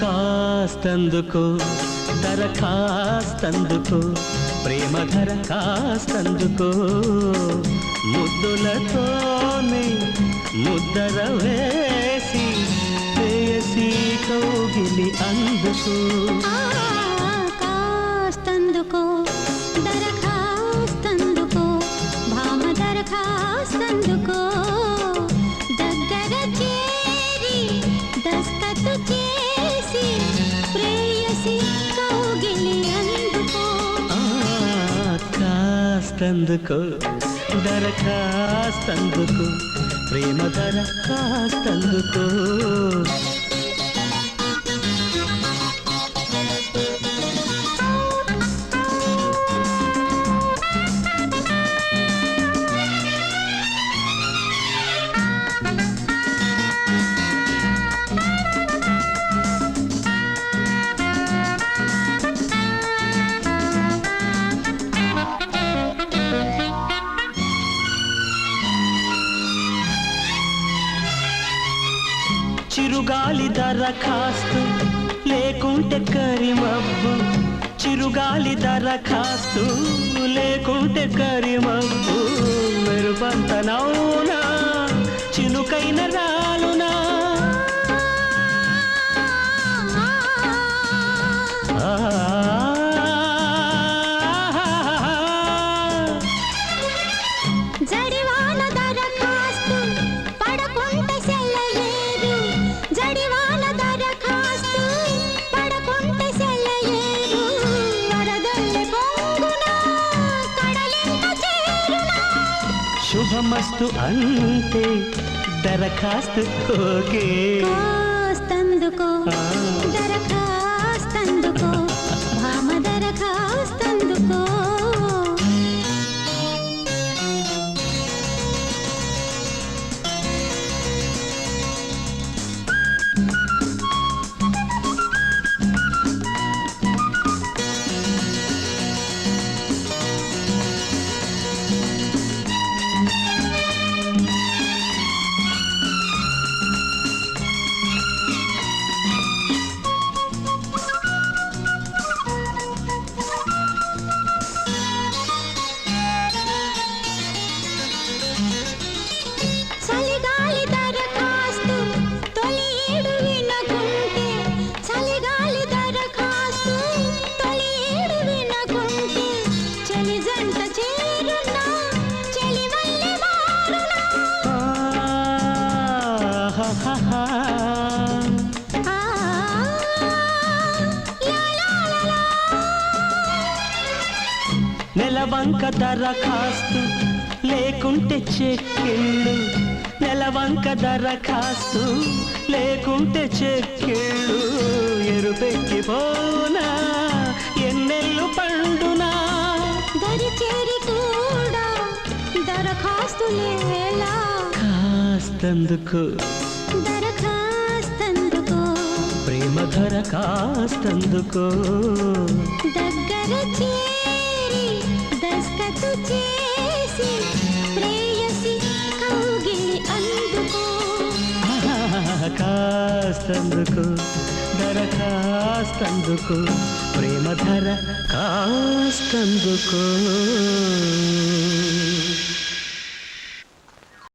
కాస్తందుకు దరఖాస్తందుకు ప్రేమ ధర కాస్తందుకు. ముద్దులతోనే ముద్దర వేసి వేసి కౌగిలి అందుకు. ఆ, కాస్తందుకో దరఖాస్తందుకో భామ ధర కాస్తందుకో. కాస్తందుకు దరఖాస్తందుకు ప్రేమ దరఖాస్తందుకు చిరుగాలి దరఖాస్తు లేకుంటే కరిమబ్బు చిరుగాలి దరఖాస్తు లేకుంటే కరిమబ్బు మెరుపంత నౌనా చినుకైన రాలునా శుభమస్తు అంటే దరఖాస్తు ఓకే కాస్తందుకో ఆ. నెలవంక దరఖాస్తు లేకుంటే చెక్కిళ్ళు. నెలవంక దరఖాస్తు లేకుంటే చెక్కిళ్ళు. ఎరుపెక్కి పోనా ఎన్నెల్లు పండునా? దరి చేరి కూడా దరఖాస్తులేలా కాస్తందుకు? ప్రేమ ధర కాస్తందుకు. దగ్గర చేరి దస్తతు చేసి ప్రేయసి కౌగిలి అందుకో. కాస్తందుకు ధర కాస్తందుకు ప్రేమ ధర కాస్తందుకు.